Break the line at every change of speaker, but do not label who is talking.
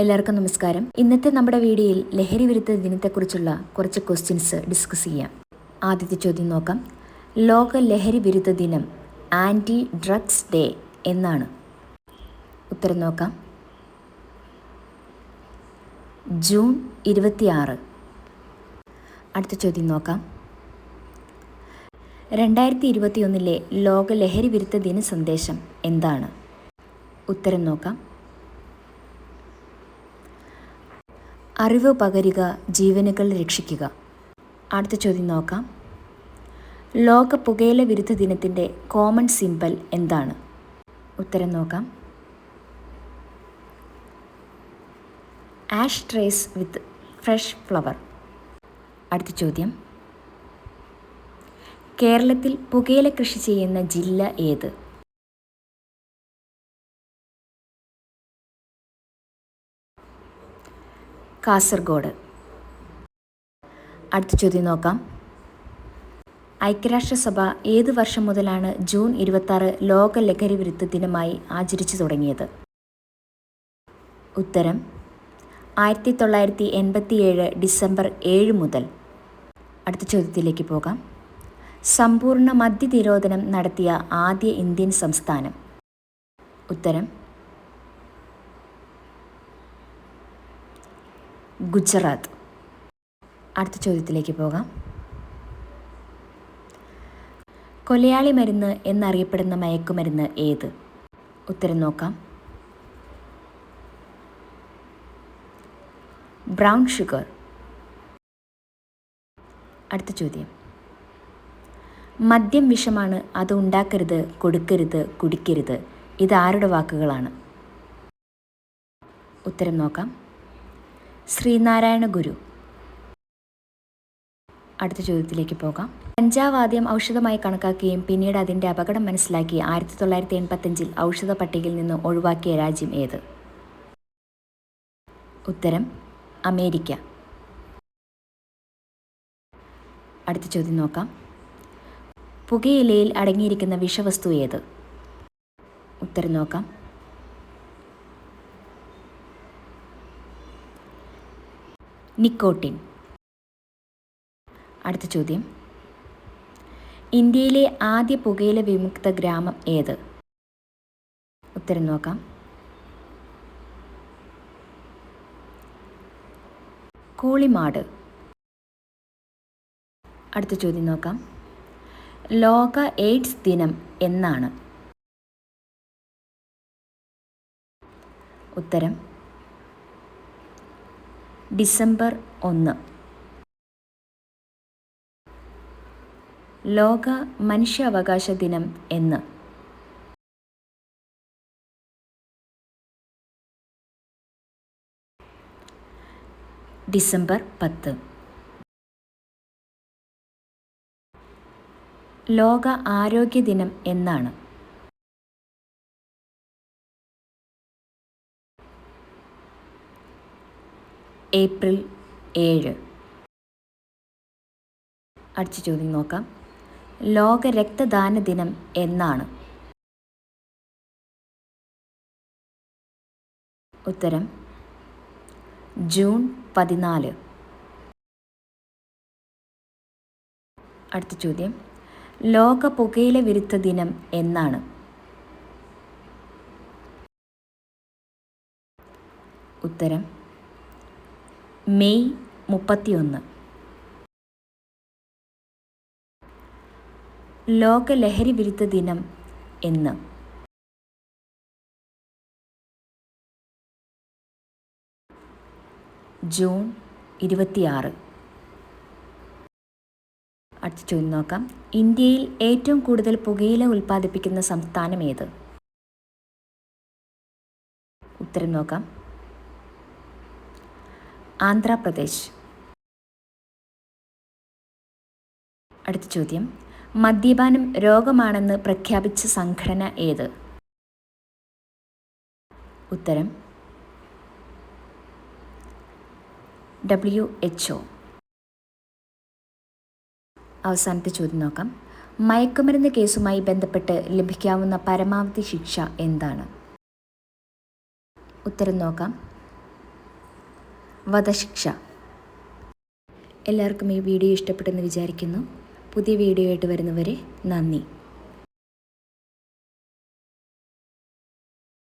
എല്ലാവർക്കും നമസ്കാരം. ഇന്നത്തെ നമ്മുടെ വീഡിയോയിൽ ലഹരി വിരുദ്ധ ദിനത്തെക്കുറിച്ചുള്ള കുറച്ച് ക്വസ്റ്റ്യൻസ് ഡിസ്കസ് ചെയ്യാം. ആദ്യത്തെ ചോദ്യം നോക്കാം. ലോക ലഹരി വിരുദ്ധ ദിനം ആന്റി ഡ്രഗ്സ് ഡേ എന്നാണ്. ഉത്തരം നോക്കാം. ജൂൺ ഇരുപത്തിയാറ്. അടുത്ത ചോദ്യം നോക്കാം. രണ്ടായിരത്തി ഇരുപത്തിയൊന്നിലെ ലോക ലഹരി വിരുദ്ധ ദിന സന്ദേശം എന്താണ്? ഉത്തരം നോക്കാം. അറിവ് പകരുക ജീവനുകൾ രക്ഷിക്കുക. അടുത്ത ചോദ്യം നോക്കാം. ലോക പുകയില വിരുദ്ധ ദിനത്തിന്റെ കോമൺ സിമ്പൽ എന്താണ്? ഉത്തരം നോക്കാം. Ash trace with fresh flower അടുത്ത ചോദ്യം. കേരളത്തിൽ പുകയില കൃഷി ചെയ്യുന്ന ജില്ല ഏത്? കാസർഗോഡ്. അടുത്ത ചോദ്യം നോക്കാം. ഐക്യരാഷ്ട്രസഭ ഏത് വർഷം മുതലാണ് ജൂൺ ഇരുപത്താറ് ലോക ലഹരി വിരുദ്ധ ദിനമായി ആചരിച്ചു തുടങ്ങിയത്? ഉത്തരം ആയിരത്തി തൊള്ളായിരത്തി എൺപത്തിയേഴ് ഡിസംബർ ഏഴ് മുതൽ. അടുത്ത ചോദ്യത്തിലേക്ക് പോകാം. സമ്പൂർണ മദ്യ നിരോധനം നടത്തിയ ആദ്യ ഇന്ത്യൻ സംസ്ഥാനം. ഉത്തരം ഗുജറാത്ത്. അടുത്ത ചോദ്യത്തിലേക്ക് പോകാം. കൊലയാളി മരുന്ന് എന്നറിയപ്പെടുന്ന മയക്കുമരുന്ന് ഏത്? ഉത്തരം നോക്കാം. Brown sugar. അടുത്ത ചോദ്യം. മദ്യം വിഷമാണ് അത് ഉണ്ടാക്കരുത് കൊടുക്കരുത് കുടിക്കരുത്. ഇത് ആരുടെ വാക്കുകളാണ്? ഉത്തരം നോക്കാം. ശ്രീനാരായണ ഗുരു. അടുത്ത ചോദ്യത്തിലേക്ക് പോകാം. കഞ്ചാവ് ആദ്യം ഔഷധമായി കണക്കാക്കുകയും പിന്നീട് അതിന്റെ അപകടം മനസ്സിലാക്കി ആയിരത്തി തൊള്ളായിരത്തി എൺപത്തഞ്ചിൽ ഔഷധ പട്ടികയിൽ നിന്ന് ഒഴിവാക്കിയ രാജ്യം ഏത്? ഉത്തരം അമേരിക്ക. അടുത്ത ചോദ്യം നോക്കാം. പുകയിലയിൽ അടങ്ങിയിരിക്കുന്ന വിഷവസ്തു ഏത്? ഉത്തരം നോക്കാം. നിക്കോട്ടിൻ. അടുത്ത ചോദ്യം. ഇന്ത്യയിലെ ആദ്യ പുകയില വിമുക്ത ഗ്രാമം ഏത്? ഉത്തരം നോക്കാം. കൂളിമാട്. അടുത്ത ചോദ്യം നോക്കാം. ലോക എയ്ഡ്സ് ദിനം എന്നാണ്. ഉത്തരം. ഡിസംബർ ഒന്ന്. ലോക മനുഷ്യാവകാശ ദിനം എന്ന്. ഡിസംബർ പത്ത്. ലോക ആരോഗ്യ ദിനം എന്നാണ്. ഏപ്രിൽ ഏഴ്. അടുത്ത ചോദ്യം നോക്കാം. ലോക രക്തദാന ദിനം എന്നാണ്. ഉത്തരം ജൂൺ പതിനാല്. അടുത്ത ചോദ്യം ലോക പുകയില വിരുദ്ധ ദിനം എന്നാണ്. ഉത്തരം മെയ് മുപ്പത്തിയൊന്ന്. ലോക ലഹരി വിരുദ്ധ ദിനം എന്ന്. ജൂൺ ഇരുപത്തിയാറ്. അടുത്ത ചോദ്യം നോക്കാം. ഇന്ത്യയിൽ ഏറ്റവും കൂടുതൽ പുകയില ഉൽപ്പാദിപ്പിക്കുന്ന സംസ്ഥാനം ഏത്? ഉത്തരം നോക്കാം. ആന്ധ്രാപ്രദേശ്. അടുത്ത ചോദ്യം. മദ്യപാനം രോഗമാണെന്ന് പ്രഖ്യാപിച്ച സംഘടന ഏത്? ഉത്തരം. ഡബ്ല്യു എച്ച് അവസാനത്തെ ചോദ്യം നോക്കാം. മയക്കുമരുന്ന് കേസുമായി ബന്ധപ്പെട്ട് ലഭിക്കാവുന്ന പരമാവധി ശിക്ഷ എന്താണ്? ഉത്തരം നോക്കാം. വധശിക്ഷ. എല്ലാവർക്കും ഈ വീഡിയോ ഇഷ്ടപ്പെട്ടെന്ന് വിചാരിക്കുന്നു. പുതിയ വീഡിയോ ആയിട്ട് വരുന്നവരെ നന്ദി.